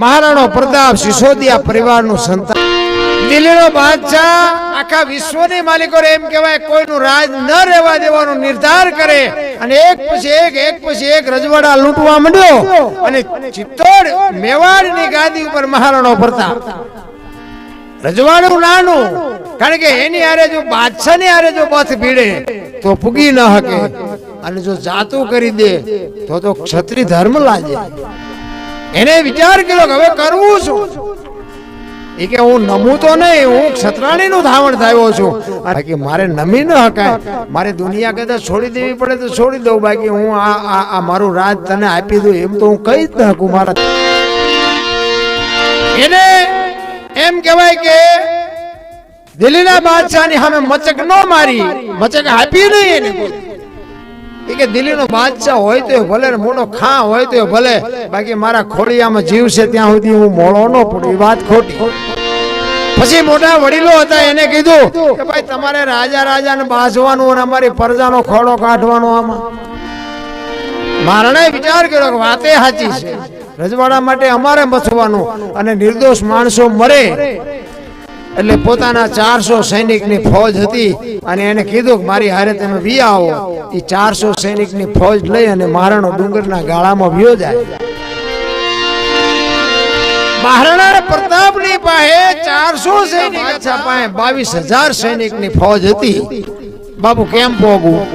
મહારાણો પ્રતાપ સિસોદિયા પરિવારનું સંતાન દિલ્હીનો બાદશાહ આખા વિશ્વની માલિકો એમ કહેવાય, કોઈનું રાજ ન રહેવા દેવાનો નિર્ધાર કરે અને એક પછી એક એક પછી એક રજવાડા લૂંટવા માંડ્યો અને ચિત્તોડ મેવાડની ગાદી ઉપર મહારાણો ફરતા. રજવાડું નાનું, કારણ કે એની આરે જો બાદશાહની આરે જો બથ ભીડે, તો પૂગી ન હકે. અને જો જાતું કરી દે, તો તો ક્ષત્રિય ધર્મ લાજે. એને વિચાર કર્યો કે હવે કરવું શું? એ કે હું નમું તો નહીં, હું ક્ષત્રાણી નું ધાવણ થયો છું બાકી મારે નમી ન હકાય મારે દુનિયા કદાચ છોડી દેવી પડે તો છોડી દઉં, બાકી હું આ આ મારું રાજ તને આપી દઉં, એમ તો હું કહી જ ન શકું મારા એને એમ કહેવાય કે દિલ્હીના બાદશાહની સામે મચક ન મારી, મચક આપી નહીં એને. એ કે દિલ્હીનો બાદશાહ હોય તો ભલે મોટો ખા હોય તો ભલે. બાકી મારા ખોડિયામાં જીવ ત્યાં સુધી હું મોળો ન પડું વાત ખોટી. પછી મોટા વડીલો હતા એને કીધું કે ભાઈ તમારે રાજા રાજાને બાજવાનું અને અમારી પ્રજાનો ખોડો કાઢવાનો આમાં. મહારાણાએ વિચાર કર્યો કે વાતે સાચી છે. રજવાડા માટે અમારે મથવાનું અને નિર્દોષ માણસો મરે. એટલે પોતાના ચારસો સૈનિકની ફોજ હતી અને એને કીધું કે મારી હારે તમે વી એ ચારસો સૈનિકની ફોજ લઈ અને મહારાણો ડુંગરના ગાળામાં વ્યો જાય. મહારાણા પ્રતાપની પાસે ચારસો સૈનિક પાસે બાવીસ હજાર સૈનિકની ફોજ હતી. બાબુ કેમ પોગવું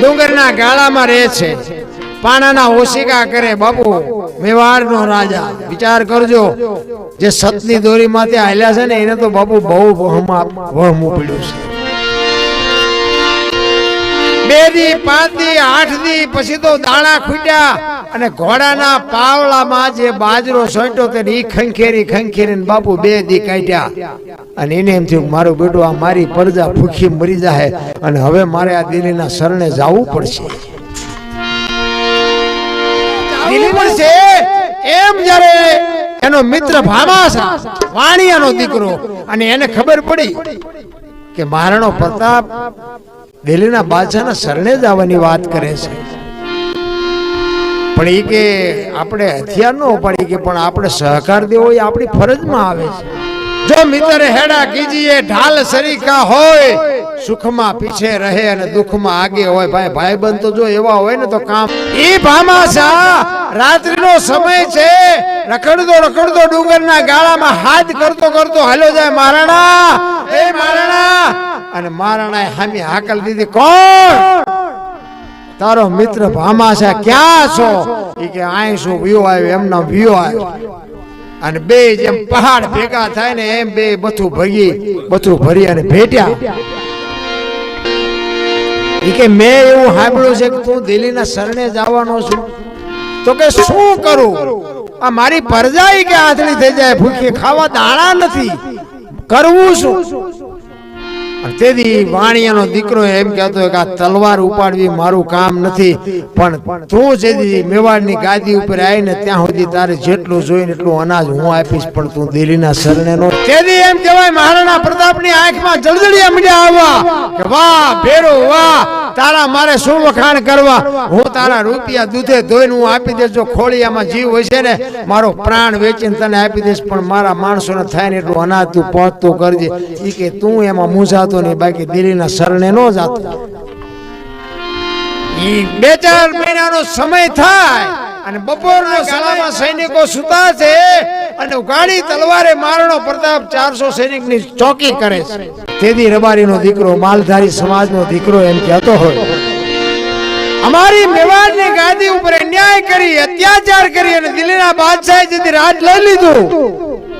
ડુંગરના ગાળામાં રહે છે. પાણાના ઓશિકા કરે બાપુ, મેવાડનો રાજા. વિચાર કરજો, જે સતની દોરીમાંથી હાલ્યા છે ને, એને તો બાપુ બહુ વહમ વહમું પડ્યું છે. બે દી પાંચ દી આઠ દી પછી તો દાણા ખૂટ્યા અને ઘોડાના પાવળામાં જે બાજરો સોંટ્યો તે ઈ ખંખેરી ખંખેરીને બાપુ બે દી કાઢ્યા. અને એને એમ થયું, મારું બેટું, આ મારી પરજા ભૂખી મરી જાય અને હવે મારે આ દિલ્હીના શરણે જવું પડશે. દિલ્હીના બાદશાહના શરણે જ આવવાની વાત કરે છે. પણ એ કે આપણે હથિયાર ન ઉપાડી કે પણ આપણે સહકાર દેવો એ આપણી ફરજમાં આવે છે. જો મિત્ર હેડા કીજીએ, ઢાલ સરીકા હોય સુખમાં પીછે રહે અને દુઃખમાં આગે હોય ભાઈ ભાઈબંધ તો જો એવા હોય ને તો કામ. ઈ ભામાસા રાત્રિનો સમય છે. રખડતો રખડતો ડુંગરના ગાળામાં હાથ કરતો કરતો હાલ્યો જાય મહારાણા એ મારાણા. અને મહારાણાએ હામી હાકલ દીધી. કોણ? તારો મિત્ર ભામાશા ક્યાં છો? એ કે આય શું વ્યૂ આવ્યો? એમનો વ્યૂ આવ્યો. અને બે જેમ પહાડ ભેગા થાય ને એમ બે બથું ભગી બથું ભરી અને ભેટ્યા. ઈ કે મેં એવું સાંભળ્યું છે કે તું દિલ્હીના શરણે જવાનો છું. તો કે શું કરું? આ મારી પરજાઈ કે આથડી થઈ જાય? ભૂખી ખાવા દાણા નથી. કરવું શું? તેથી વાણિયાનો દીકરો એમ કહેતો કે આ તલવાર ઉપાડવી મારું કામ નથી. પણ તું જેથી મેવાડની ગાદી ઉપર આવીને ત્યાં સુધી તારે જેટલું જોઈને એટલું અનાજ હું આપીશ પણ તું દિલ્હીના શરણે નો તેથી એમ કહેવાય મહારાણા પ્રતાપની આંખમાં જળજળિયા મીડિયા આવવા કે વાહ ભેરો વાહ તારા મારે શું વખાણ કરવા? હું તારા રૂપિયા દૂધે ધોઈને હું આપી દઈશ. જો ખોળિયામાં જીવ હોય ને, મારો પ્રાણ વેચીને તને આપી દઈશ. પણ મારા માણસોને થાય ને એટલું અનાજ તું પહોંચતું કરજે. એ કે તું એમાં મૂંઝાતો નહીં, બાકી દિલ્હીના શરણે ન જાતો. બે ચાર મહિનાનો સમય થાય અને બપોરનો સલામા સૈનિકો સુતા છે. અને ઉગાડી તલવારે મારણો પ્રતાપ ચારસો સૈનિકની ચોકી કરે છે. તેથી રબારીનો દીકરો, માલધારી સમાજનો દીકરો એમ કહેતો હોય. અમારી મેવાડની ગાદી ઉપર અન્યાય કરી, અત્યાચાર કરી અને દિલ્હીના બાદશાહે જેથી રાજ લઈ લીધું.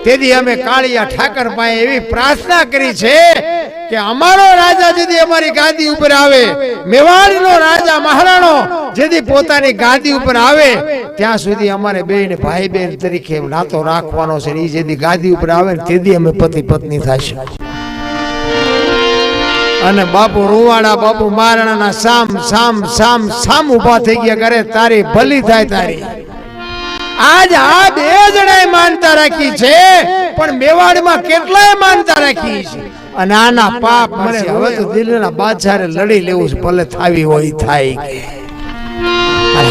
તેથી અમે કાળિયા ઠાકર પાસે એવી પ્રાર્થના કરી છે કે અમારો રાજા જેથી અમારી ગાદી ઉપર આવે, મેવાડનો રાજા મહારાણો જેથી પોતાની ગાદી ઉપર આવે, ત્યાં સુધી અમારે બેન ભાઈ બહેન તરીકે નાતો રાખવાનો છે એ જેથી ગાદી ઉપર આવે ને તેથી અમે પતિ પત્ની થશે અને બાપુ રૂવાડા, બાપુ મહારાણાના સામ સામ સામ સામ ઊભા થઈ ગયા કરે તારી ભલી થાય તારી. આજ આ બે જણાએ માનતા રાખી છે પણ મેવાડમાં કેટલાય માનતા રાખી છે? અને આના પાપ મને હવે તો દિલ્હીના બાદશાહે લડી લેવું છે ભલે થાવી હોય થાય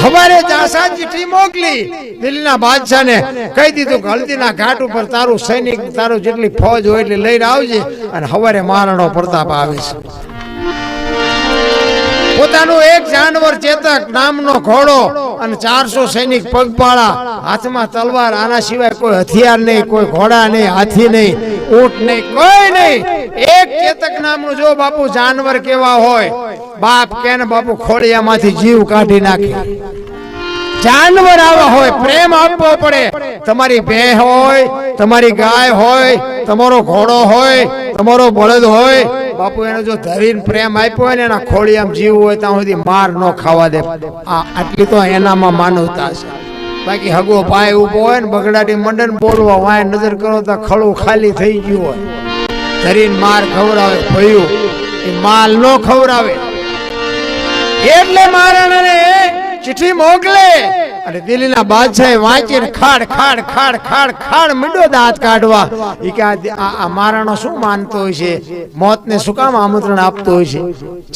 હવારે જાસા ચીઠી મોકલી. દિલ્હીના બાદશાહને કહી દીધું કે હલ્દીના ઘાટ ઉપર તારું સૈનિક તારું જેટલી ફોજ હોય એટલી લઈને આવજે અને હવારે મહારાણો પ્રતાપ આવે છે. પોતાનું એક જાનવર ચેતક નામનો ઘોડો અને ચારસો સૈનિક પગપાળા હાથમાં તલવાર. આના સિવાય કોઈ હથિયાર નહીં, કોઈ ઘોડા નહીં, હાથી નહીં, ઊંટ નહીં, કોઈ નહીં. એક ચેતક નામનું જો બાપુ જાનવર કેવા હોય, બાપ કે બાપુ ખોડિયામાંથી જીવ કાઢી નાખે. જાનવર આવા હોય, પ્રેમ આપવો પડે. તમારી ભેં હોય, તમારી ગાય હોય, તમારો ઘોડો હોય, તમારો બળદ હોય બાપુ એને જો ધરીને પ્રેમ આપ્યો હોય ને એના ખોડિયામાં જીવ હોય ત્યાં સુધી માર ન ખાવા દે. આ આટલી તો એનામાં માનવતા છે. બાકી હગો પાય ઊભો હોય ને બગડાટી મંડન બોલવા વાય નજર કરો તો ખળું ખાલી થઈ ગયું હોય. ધરીને માર ખવડાવે, ભયું. એ માલ નો ખવડાવે. એટલે મહારાણાને ચિઠ્ઠી મોકલે. અને દિલ્હીના બાદશાહે વાંચીને ખાડ ખાડ ખાડ ખાડ ખાડ મીંડો દાંત કાઢવા. એ કે આ આ શું માનતો હોય છે? મોતને શું કામ આમંત્રણ આપતો હોય છે?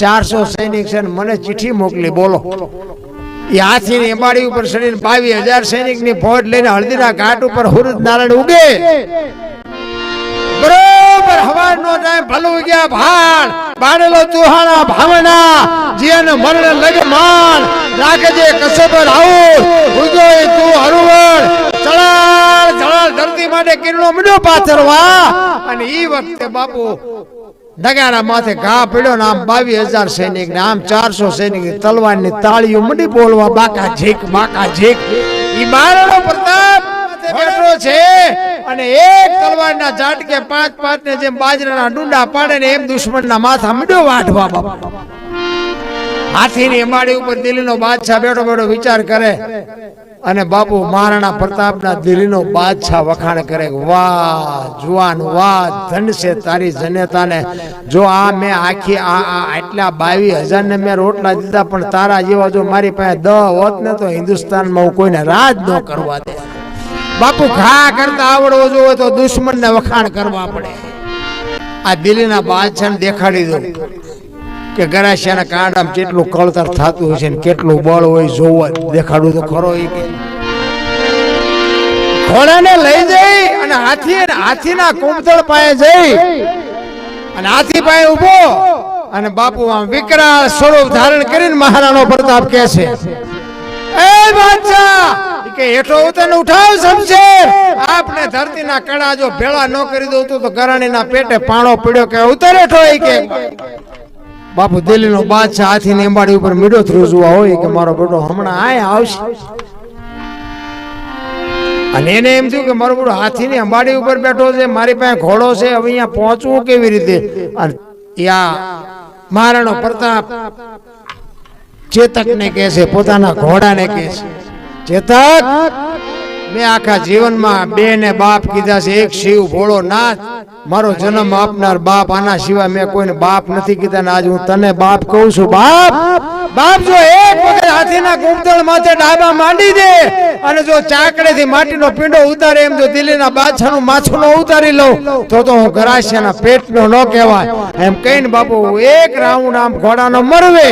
ચારસો સૈનિક છે મને ચિઠ્ઠી મોકલી, બોલો. એ હાથીની એમાડી ઉપર ચડીને બાવીસ હજાર સૈનિકની ફોજ લઈને હળદીના ઘાટ ઉપર હુરુદ નારાયણ ઉગે. બરોબર હવારનો ટાઈમ ભલું ગયા ભાણ બાળેલો તુહાણા ભાવના જીવન મરણ લગે માન રાખજે કસબર આવું એ તું હરુવળ ચળાળ ચળાળ ધરતી માટે કિરણો મીડો પાથરવા. અને ઈ વખતે બાપુ નગારા માથે ઘા પડ્યો ને આમ બાવીસ હજાર સૈનિક ને આમ ચારસો સૈનિક તલવારની તાળીઓ મંડી બોલવા, બાકા ઝીક બાકા ઝીક. ઈ મહારાણો પ્રતાપ બેઠો છે. અને એક તલવારના ઝાટકે પાંચ પાંચ ને જેમ બાજરાના ડુંડા પાડે ને એમ દુશ્મનના માથા મીડો વાઢવા બાપા. હાથીની અંબાડી ઉપર દિલ્હીનો બાદશાહ બેઠો બેઠો વિચાર કરે અને બાપુ મહારાણા પ્રતાપના દિલ્હીનો બાદશાહ વખાણ કરે વાહ, જુવાન, વાહ, ધન છે તારી જનેતાને. જો આ મેં આખી આ આ, આટલા બાવીસ હજાર ને મેં રોટલા દીધા, પણ તારા જેવા જો મારી પાસે દ હોત ને તો હિન્દુસ્તાનમાં હું કોઈને રાજ ન કરવા દે બાપુ ઘા કરતા આવડવો જોવે તો દુશ્મન ને વખાણ કરવા પડે. આ દિલ્હીના બાદશાહને દેખાડી દઉં કે ગરાસિયાના કાંડામાં કેટલું કળતર થતું છે ને કેટલું બળ હોય જોવા દેખાડું તો ખરો કે. ઘોડાને લઈ જઈ અને હાથી હાથીના કુંભતળ પાસે જઈ અને હાથી પાસે ઊભો અને બાપુ આમ વિકરાળ સ્વરૂપ ધારણ કરીને મહારાણો પ્રતાપ કહે છે, એ બાદશાહ કે હેઠો ઉતરને ઉઠાવ શમશેર આપને ધરતીના કણા જો ભેળા ન કરી દઉં તો ગરાણીના પેટે પાણો પડ્યો કે ઉતર હેઠો એ કે. બાપુ દિલ્હીનો બાદશાહ હાથીની અંબાડી ઉપર મીડો ધ્રુજવા હોય કે મારો બેટો હમણાં આય આવશે. અને એને એમ થયું કે મારો બેટો હાથીની અંબાડી ઉપર બેઠો છે, મારી પાસે ઘોડો છે, હવે અહીંયા પહોંચવું કેવી રીતે? અને યા મહારાણો પ્રતાપ ચેતકને કહે છે, પોતાના ઘોડાને કહે છે. ચેતક, મેં આખા જીવનમાં બે ને બાપ કીધા છે, એક શિવ ભોળો નાથ, મારો જન્મ આપનાર બાપ, આના સિવાય મેં કોઈને બાપ નથી કીધા આજ હું તને બાપ કહું છું. બાપ બાપ જો એક વખત હાથીના કુંભતળ માથે ડાબા માંડી દે અને જો ચાકડેથી માટીનો પીંડો ઉતારે, એમ જો દિલ્હીના બાદશાહનું માછું નો ઉતારી લઉં, તો તો હું ગરાસિયાના પેટનો ન કહેવાય. એમ કહીને બાપુ એક રાઉન્ડ આમ ઘોડાનો મરવે.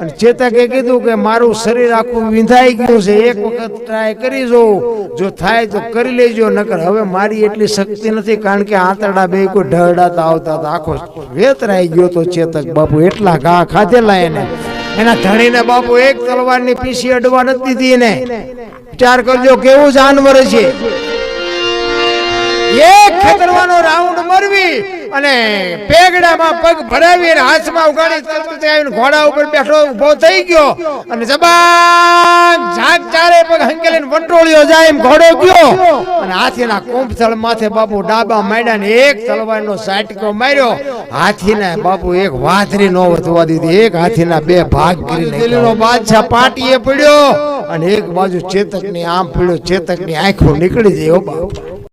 અને ચેતકે કીધું કે મારું શરીર આખું વિંધાઈ ગયું છે, એક વખત ટ્રાય કરી જોઉં જો થાય તો કરી લેજો, નકર હવે મારી એટલી શક્તિ નથી, કારણ કે આંતરડા બે કોઈ ઢળડાતા આવતા હતા. આખો વેતરાઈ ગયો તો ચેતક બાપુ, એટલા ઘા ખાધેલા એને. એના ધણીને બાપુ એક તલવારની પીસી અડવા નથી દીધી એને. વિચાર કરજો, કેવું જાનવર છે. એક ખેતરવાનો રાઉન્ડ મરવી. અને પેગડામાં પગ ભરાવી અને હાથમાં ઉગાડી તરત આવીને ઘોડા ઉપર બેઠો ઊભો થઈ ગયો. અને જબાન ઝાક ચારે પગ હંકેલીને વંટોળ્યો જાય એમ ઘોડો ગયો. અને હાથીના કુંભથળ માથે બાપુ ડાબા માંડ્યા ને એક તલવારનો સાટકો માર્યો. હાથીને બાપુ એક વાથરી નો વધવા દીધી. એક હાથીના બે ભાગ કરી દિલ્હીનો બાદશાહ પાટીએ પડ્યો. અને એક બાજુ ચેતકની આમ પડ્યો. ચેતકની આંખો નીકળી જાય બાપ.